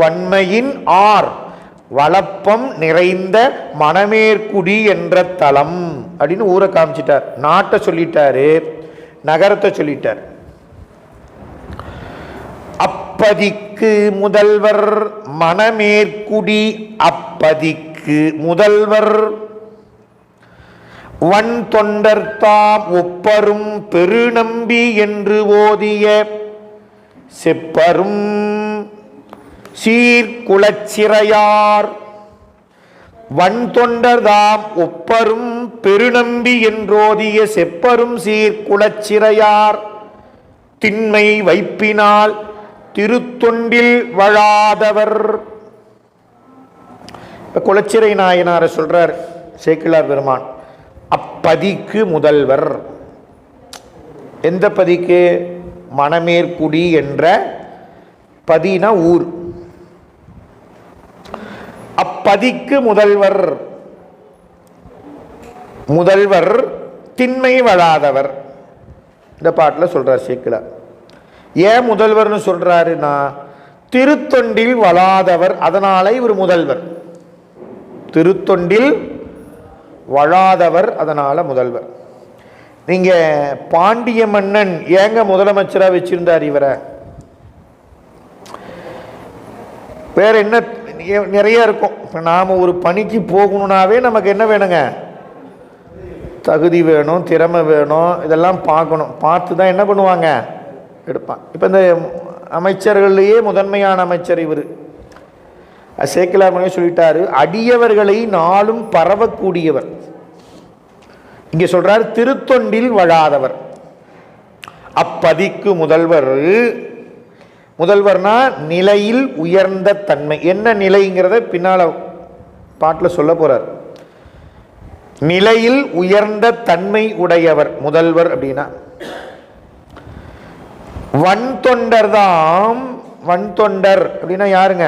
வன்மையின் R வளப்பம் நிறைந்த மணமேற்குடி என்ற தலம் அப்படின்னு ஊரை காமிச்சிட்டார். நாட்டை சொல்லிட்டாரு நகரத்தை சொல்லிட்டார். அப்பதிக்கு முதல்வர் மணமேற்குடி அப்பதிக்கு முதல்வர் வன் தொண்டர் தாம் ஒப்பரும் பெருநம்பி என்று ஓதிய செப்பரும் சீர்குலச்சிறையார் வன்தொண்டர்தாம் ஒப்பரும் பெருநம்பி என்றோதிய செப்பரும் சீர்குலச்சிறையார் திண்மை வைப்பினால் திருத்தொண்டில் வழாதவர். குலச்சிறை நாயனார சொல்றார் சேக்கிழார் பெருமான் அப்பதிக்கு முதல்வர். எந்த பதிக்கு? மணமேற்குடி என்ற பதினா ஊர். பதிக்கு முதல்வர். முதல்வர் திண்மை வளாதவர் இந்த பாட்டில் சொல்கிறார் சேக்கிழார் ஏன் முதல்வர்னு சொல்கிறாருன்னா திருத்தொண்டில் வளாதவர் அதனால இவர் முதல்வர். திருத்தொண்டில் வளாதவர் அதனால் முதல்வர். நீங்கள் பாண்டிய மன்னன் ஏங்க முதலமைச்சராக வச்சிருந்தார் இவரை? வேற என்ன நிறைய இருக்கும். இப்போ நாம் ஒரு பணிக்கு போகணுன்னாவே நமக்கு என்ன வேணுங்க? தகுதி வேணும் திறமை வேணும் இதெல்லாம் பார்க்கணும். பார்த்து தான் என்ன பண்ணுவாங்க? எடுப்பான் இப்போ இந்த அமைச்சர்கள்லேயே முதன்மையான அமைச்சர் இவர். சேக்கிலார் சொல்லிட்டார் சொல்லிட்டாரு அடியவர்களை நாளும் பரவக்கூடியவர். இங்கே சொல்கிறார் திருத்தொண்டில் வழாதவர். அப்பதிக்கு முதல்வர் முதல்வர்னா நிலையில் உயர்ந்த தன்மை. என்ன நிலைங்கிறத பின்னால பாட்டில் சொல்ல போறார். நிலையில் உயர்ந்த தன்மை உடையவர் முதல்வர் அப்படின்னா வன் தொண்டர் தாம் வன் தொண்டர் அப்படின்னா யாருங்க?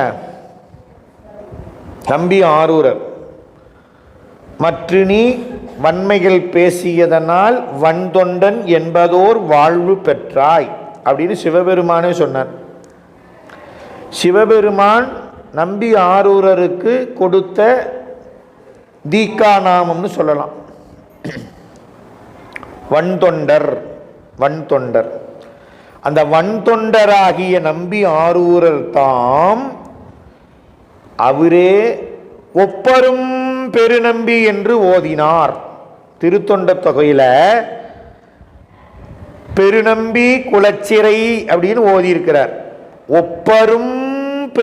தம்பி ஆரூரர். மற்று நீ வன்மைகள் பேசியதனால் வன் தொண்டன் என்பதோர் வாழ்வு பெற்றாய் அப்படின்னு சிவபெருமானே சொன்னார். சிவபெருமான் நம்பி ஆரூரருக்கு கொடுத்த தீக்கா நாமம்னு சொல்லலாம். வன்தொண்டர் வன்தொண்டர். அந்த வன்தொண்டராகிய நம்பி ஆரூரர் தாம் அவரே ஒப்பரும் பெருநம்பி என்று ஓதினார். திருத்தொண்ட தொகையில பெருநம்பி குலச்சிறை அப்படின்னு ஓதி இருக்கிறார் ஒப்பரும்